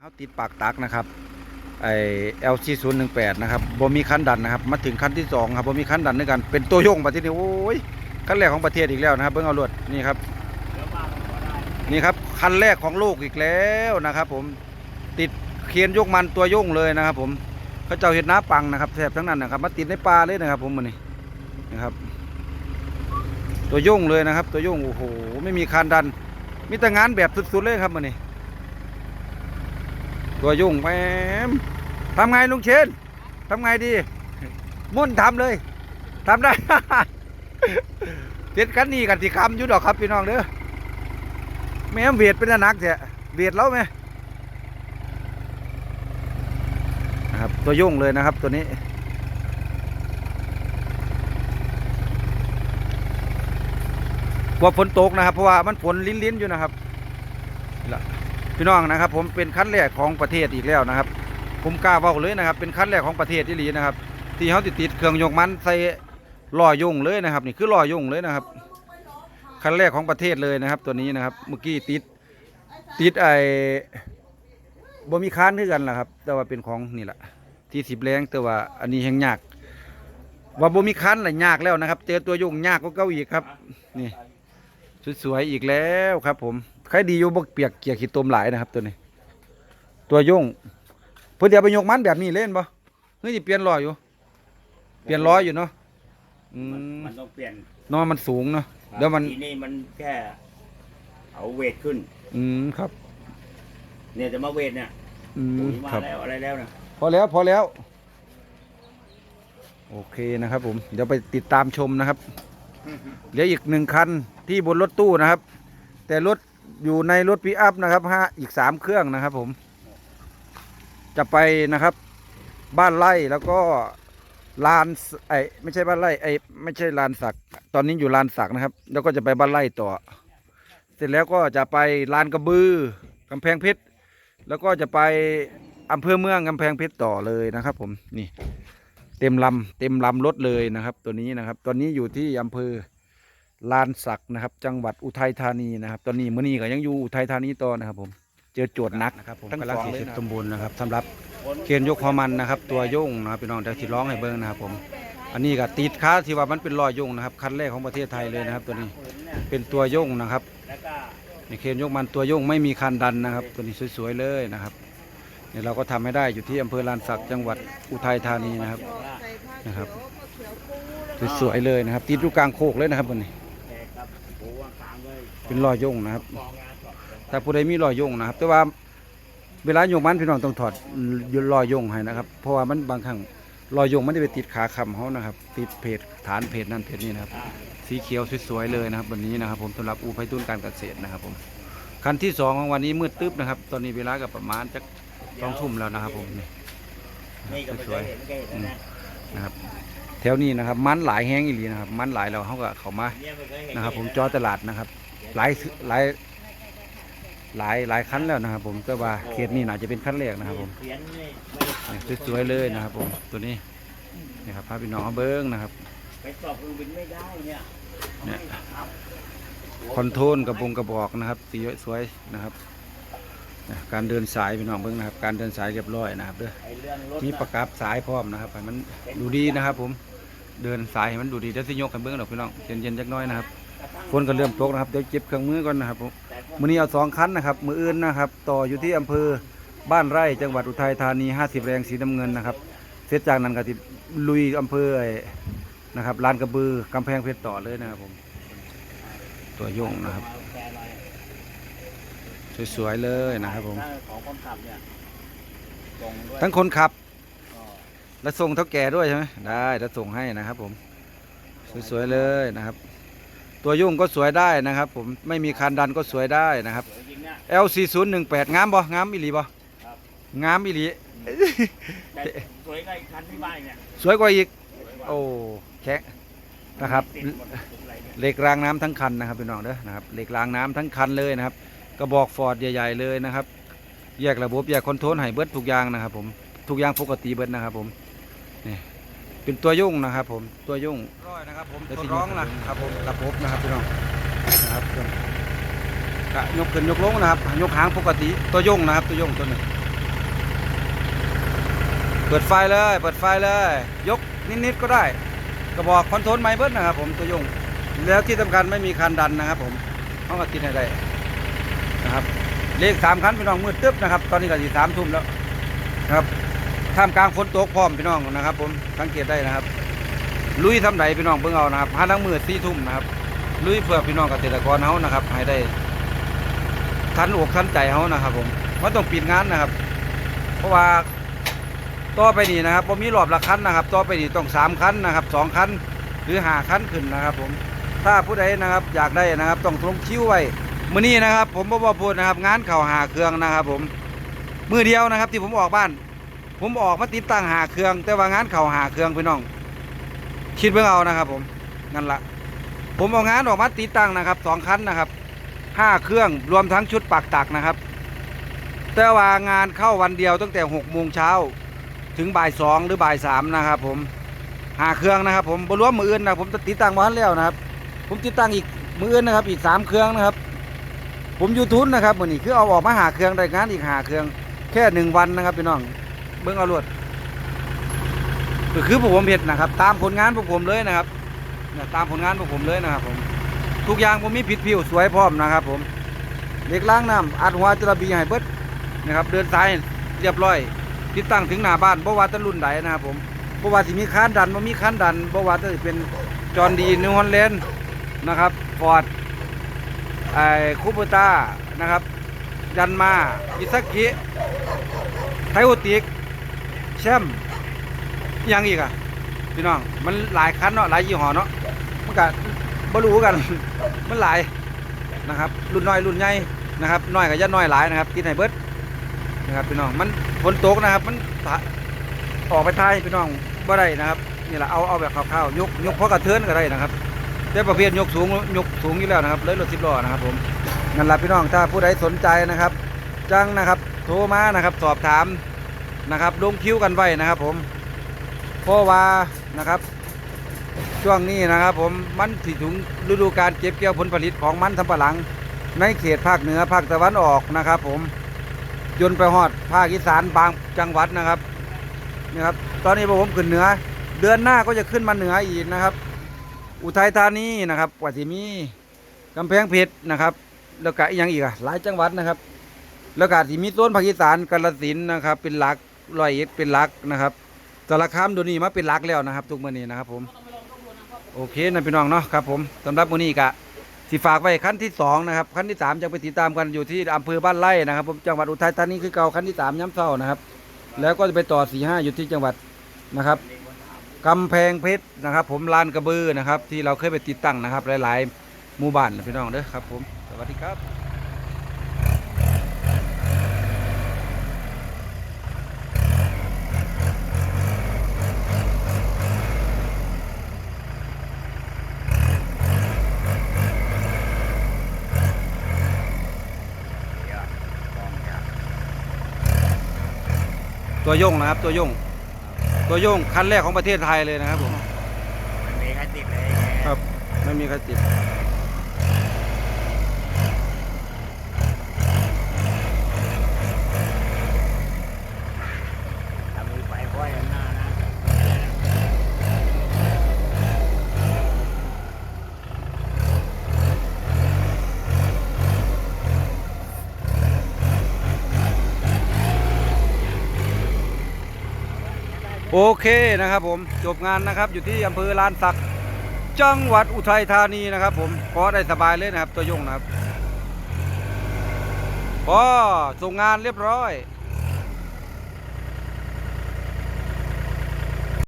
เขาติดปากตักนะครับไอ LC 0 1 8นะครับบ่มีคันดันนะครับ มาถึงคันที่สองครับบ่มีคันดันด้วยกัน เป็นตัวโยงประเทศนี้โอ้ยคันแรกของประเทศอีกแล้วนะครับ เบิ่งเอารวดนี่ครับนี่ครับคันแรกของโลกอีกแล้วนะครับ ผมติดเคียนยกมันตัวโยงเลยนะครับ ผมเขาเจ้าเห็ดน้าปังนะครับแถบทั้งนั้นนะครับ มาติดในปลาเลยนะครับ ผมมันนี่นะครับ ตัวโยงเลยนะครับ ตัวโยงโอ้โหไม่มีคันดันมีแต่งานแบบสุดๆเลยครับมันนี่ ตัวยุ่งแหมมทำไงลุงเชนทำไงดี มุ่นทำเลยทำได้ เจ็ดกันนี่กันที่คำยู่ดอกครับพี่น้องเด้อแม่เวียดเป็นนักแท้เวียดแล้วไหมนะครับตัวยุ่งเลยนะครับตัวนี้กลัวฝนตกนะครับ เพราะว่ามันฝนลิ้นๆอยู่นะครับล่ะ พี่น้องนะครับ ผมเป็นคันแรกของประเทศอีกแล้วนะครับ ผมกล้าว้าเลยนะครับ เป็นคันแรกของประเทศที่ลีนะครับ ที่เขาติดติดเครื่องยกมันใส่ล้อยงเลยนะครับ นี่คือล้อยงเลยนะครับคันแรกของประเทศเลยนะครับ ตัวนี้นะครับ เมื่อกี้ติดติดไอ้บ่มีค้านคือกันล่ะครับ แต่ว่าเป็นของนี่แหละที่สิบแรงแต่ว่าอันนี้แห่งยาก ว่าบ่มีค้านหลายยากแล้วนะครับ เจอตัวยงยากก็เก้าอีกครับ นี่สวยๆอีกแล้วครับผม ใครดีอยู่บกเปียกเกียกขี้ตมหลายนะครับตัวนี้ ตัวโยงเพื่อเดี๋ยวไปยกมันแบบนี้เล่นบ่เฮ้ยสิเปลี่ยนล้ออยู่ เปลี่ยนล้ออยู่เนาะอืมันมมันต้องเปลี่ยนเนอมันสูงเนาะเดี๋ยวมันทีนี่มันแค่เอาเวทขึ้น อืมครับ เนี่ยจะมาเวทเนี่ยอืมปุ๋ยมาครับ แล้วอะไรแล้วนะพอแล้วพอแล้ว โอเคนะครับผม เดี๋ยวไปติดตามชมนะครับ เหลืออีกหนึ่งคันที่บนรถตู้นะครับ แต่รถ อยู่ในรถปิกอัพนะครับฮะอีกสามเครื่องนะครับ ผม จะไปนะครับ บ้านไร่แล้วก็ลานไอไม่ใช่บ้านไร่ไอไม่ใช่ลานสัก ตอนนี้อยู่ลานสักนะครับ แล้วก็จะไปบ้านไร่ต่อ เสร็จแล้วก็จะไปลานกระบือกำแพงเพชรแล้วก็จะไปอำเภอเมืองกำแพงเพชรต่อเลยนะครับ ผมนี่ เต็มลำเต็มลำรถเลยนะครับ ตัวนี้นะครับ ตอนนี้อยู่ที่อำเภอ ลานสักนะครับ จังหวัดอุทัยธานีนะครับ ตอนนี้มื้อนี้ก็ยังอยู่อุทัยธานีต่อนะครับ ผมเจอโจทย์หนักนะครับผมทั้งสองเลยตำบลนะครับสำหรับเคนยกพอมันนะครับ ตัวโยงนะครับพี่น้องเดี๋ยวที่ร้องให้เบิ้งนะครับผม อันนี้ก็ติดค้าที่ว่ามันเป็นรอยโยงนะครับคันแรกของประเทศไทยเลยนะครับ ตัวนี้เป็นตัวโยงนะครับแล้วก็ในเคนยกมันตัวโยงไม่มีคันดันนะครับ ตัวนี้สวยๆเลยนะครับเนี่ยเราก็ทำให้ได้อยู่ที่อำเภอลานสักจังหวัดอุทัยธานีนะครับ นะครับ สวยๆเลยนะครับ ติดอยู่กลางโคกเลยนะครับตัวนี้ แขกครับโอ้วางกลาง เป็นรอยโยงนะครับกองงานก่อนถ้าผู้ใดมีรอยโยงนะครับ แต่ว่าเวลาโยงมันพี่น้องต้องถอดรอยโยงให้นะครับ เพราะว่ามันบางครั้งรอยโยงมันได้ไปติดขาคำเขานะครับ ติดเพจฐานเพจนั่นเพจนี้นะครับ สีเขียวสวยๆเลยนะครับ วันนี้นะครับ ผมสำหรับอูไพตุนการเกษตรนะครับ ผมคันที่สองของวันนี้มืดตึ๊บนะครับ ตอนนี้เวลากับประมาณจะสองทุ่มแล้วนะครับ ผมนี่สวยนะๆนะครับแถวนี้นะครับมันหลายแห้งอีหลีนะครับ มันหลายเราเขาก็เขามานะครับ ผมจอตลาดนะครับ หลายหลายหลายหลายคันแล้วนะครับ ผมแต่ว่าเขตนี้น่าจะเป็นคันแรกนะครับ ผมเนี่ยสวยๆเลยนะครับ ผมตัวนี้นี่ครับพาพี่น้องเบิ้งนะครับไปสอบเครื่องบินไม่ได้เนี่ยเนี่ยคอนโทรลกระบงกระบอกนะครับสีสวยนะครับการเดินสายพี่น้องเบิ้งนะครับ การเดินสายเรียบร้อยนะครับเด้อมีประกับสายพร้อมนะครับมันดูดีนะครับ ผมเดินสายให้มันดูดีเดี๋ยวสิยกกันเบิ้งดอกพี่น้องเย็นๆจักน้อยนะครับ ฝนก็เริ่มตกนะครับเดี๋ยวเก็บเครื่องมือก่อนนะครับผมมือนี้เอาสองคันนะครับ มืออื่นนะครับ ต่ออยู่ที่อำเภอบ้านไร่จังหวัดอุทัยธานี 50 แรงสีน้ำเงินนะครับ เสร็จจากนั้นก็ติลุยอำเภอไอ้นะครับลานกระบือกำแพงเพชรต่อเลยนะครับผม ตัวโยงนะครับ สวยๆเลยนะครับผมของคนขับเนี่ยทั้งคนขับ และส่งเท่าแก่ด้วยใช่ไหมได้จะส่งให้นะครับผม สวยๆเลยนะครับ ตัวโยุ่งก็สวยได้นะครับ ผมไม่มีคันดันก็สวยได้นะครับ สวยจริงนะ LC 0 1 8 งามบ่งามอีหลีบ่ครับ งามอีหลี แต่สวยกว่าอีกคันที่บ้านเนี่ยสวยกว่าอีก สวยกว่าโอ้แข็งนะครับ ติดหมดทุกอะไรเนี่ยเหล็กรางน้ำทั้งคันนะครับพี่น้องเด้อนะครับเหล็กรางน้ำทั้งคันเลยนะครับกระบอกฟอร์ดใหญ่ ๆเลยนะครับ แยกระบบแยกคอนโทรลให้เบิดทุกอย่างนะครับ ผมทุกอย่างปกติเบิดนะครับ ผมนี่ เป็นตัวยุ่งนะครับ ผมตัวยุ่งร้อยนะครับผมตัวร้องนะครับผมระบบนะครับพี่น้องนะครับกะยกขึ้นยกลงนะครับยกหางปกติตัวยุ่งนะครับ ตัวยุ่งตัวนี้เปิดไฟเลย เปิดไฟเลย ยกนิดๆก็ได้กระบอกคอนโทรลไมเบิลนะครับ ผมตัวยงแล้วที่สำคัญไม่มีคันดันนะครับ ผมเอามาติดให้ได้นะครับเลขสามคันพี่น้องมืดตึ๊บนะครับ ตอนนี้ก็สี่สามทุ่มแล้วนะครับ ท่ามกลางฝนตกพร้อมพี่น้องนะครับ ผมสังเกตได้นะครับ ลุยทำไหนพี่น้องเบิ่งเอานะครับหาลังมืดสี่ทุ่มนะครับ ลุยเพื่อพี่น้องเกษตรกรเฮานะครับ ให้ได้ทันอกทันใจเฮานะครับ ผมมันต้องปิดงานนะครับ เพราะว่าต่อไปนี่นะครับผมมีรอบละคันนะครับ ต่อไปนี่ต้องสามคันนะครับสองคันหรือหาคันขึ้นนะครับ ผมถ้าผู้ใดนะครับ อยากได้นะครับ ต้องลงคิ้วไว้มื้อนี้นะครับ ผมบ่บ่พูดนะครับ งานเข่าหาเครื่องนะครับ ผมมือเดียวนะครับ ที่ผมออกบ้าน ผมออกมาติดตั้งหาเครื่อง แต่ว่างานเข่าหาเครื่องพี่น้อง คิดเบิ่งเอานะครับ ผมนั่นละผมเอางานออกมาติดตั้งนะครับสองคันนะครับห้าเครื่องรวมทั้งชุดปักตักนะครับ แต่ว่างานเข้าวันเดียวตั้งแต่หกโมงเช้าถึงบ่ายสองหรือบ่ายสามนะครับผมหาเครื่องนะครับ ผมบรวมมืออื่นนะผมจะติดตั้งมาให้แล้วนะครับ ผมติดตั้งอีกมืออื่นนะครับ อีกสามเครื่องนะครับ ผมยูทูนนะครับมือนี้คือเอาออกมาหาเครื่องได้งานอีกหาเครื่อง แค่หนึ่งวันนะครับพี่น้อง เบิ้งเอารวดก็คือพวกผมเห็ดนะครับ ตามผลงานพวกผมเลยนะครับเนี่ยตามผลงานพวกผมเลยนะครับผม ทุกอย่างผมมีผิดผิวสวยพร้อมนะครับ ผมเล็กล้างน้ำอัดหัวจระบีให้เบิดนะครับ เดินสายเรียบร้อย ติดตั้งถึงหน้าบ้านบ่ว่าแตะรุ่นใดนะครับผมบ่ว่าสิมีค้านดันบ่มีค้านดันบ่ว่าจะเป็นจอนดีนิวฮอลแลนด์นะครับฟอร์ดไอ้คูเปอร์ต้านะครับ ยันมาอิซากิไทโอติก แชมป์อิหยังอีกอะพี่น้อง มันหลายคันเนาะหลายยี่ห้อเนาะมันก็บ่รู้กัน มันหลายนะครับรุ่นน้อยรุ่นใหญ่นะครับน้อยกับยันน้อยหลายนะครับกินให้เบิดนะครับพี่น้องมันฝนตกนะครับ มันออกไปท้ายพี่น้องบ่ได้นะครับนี่แหละเอาเอาแบบคร่าวๆยกยกเพราะกระเทือนก็ได้นะครับแต่ประเภทยกสูงยกสูงอยู่แล้วนะครับเลยรถสิบล้อนะครับผมนั่นแหละพี่น้องถ้าผู้ใดสนใจนะครับ จังนะครับ โทรมานะครับ สอบถาม นะครับลงคิ้วกันไว้นะครับผมเพราะว่านะครับ ช่วงนี้นะครับผมมันถิถึงฤดูการเก็บเกี่ยวผลผลิตของมันสำปะหลัง ในเขตภาคเหนือภาคตะวันออกนะครับผมยนต์ไปฮอดภาคอีสานบางจังหวัดนะครับนี่ครับ ตอนนี้ผมขึ้นเหนือ เดือนหน้าก็จะขึ้นมาเหนืออีกนะครับ อุทัยธานีนะครับกว่าที่มีกำแพงเพชรนะครับ แล้วก็อีกอย่างอีกอะหลายจังหวัดนะครับ แล้วก็ที่มีต้นภาคอีสานกาฬสินนะครับ เป็นหลัก ร้อยเอ็ดเป็นลักนะครับสารคามตัวนี้มาเป็นลักแล้วนะครับ ทุกมื้อนี้นะครับผมโอเคนะพี่น้องเนาะครับผมสำหรับมื้อนี้กะสิฝากไว้ขั้นที่สองนะครับขั้นที่สามจะไปติดตามกันอยู่ที่อำเภอบ้านไร่นะครับผมจังหวัดอุทัยธานีคือเก่าขั้นที่สามย้ำเศร้านะครับ แล้วก็จะไปต่อสี่ห้าอยู่ที่จังหวัดนะครับกำแพงเพชรนะครับ ผมลานกระบือนะครับ ที่เราเคยไปติดตั้งนะครับ หลาย ๆ หมู่บ้านนะพี่น้องเด้อครับ ผมสวัสดีครับ เดี๋ยวกองจะ ตัวโยงนะครับ ตัวโยงตัวโยงคันแรกของประเทศไทยเลยนะครับผม มันมีใครติดเลยไง ครับ ไม่มีใครติด ถ้ามีไฟค่อยกันหน้านะ โอเคนะครับผมจบงานนะครับอยู่ที่อำเภอลานสัก จังหวัดอุทัยธานีนะครับ ผมพอได้สบายเลยนะครับตัวยงนะครับพอส่งงานเรียบร้อย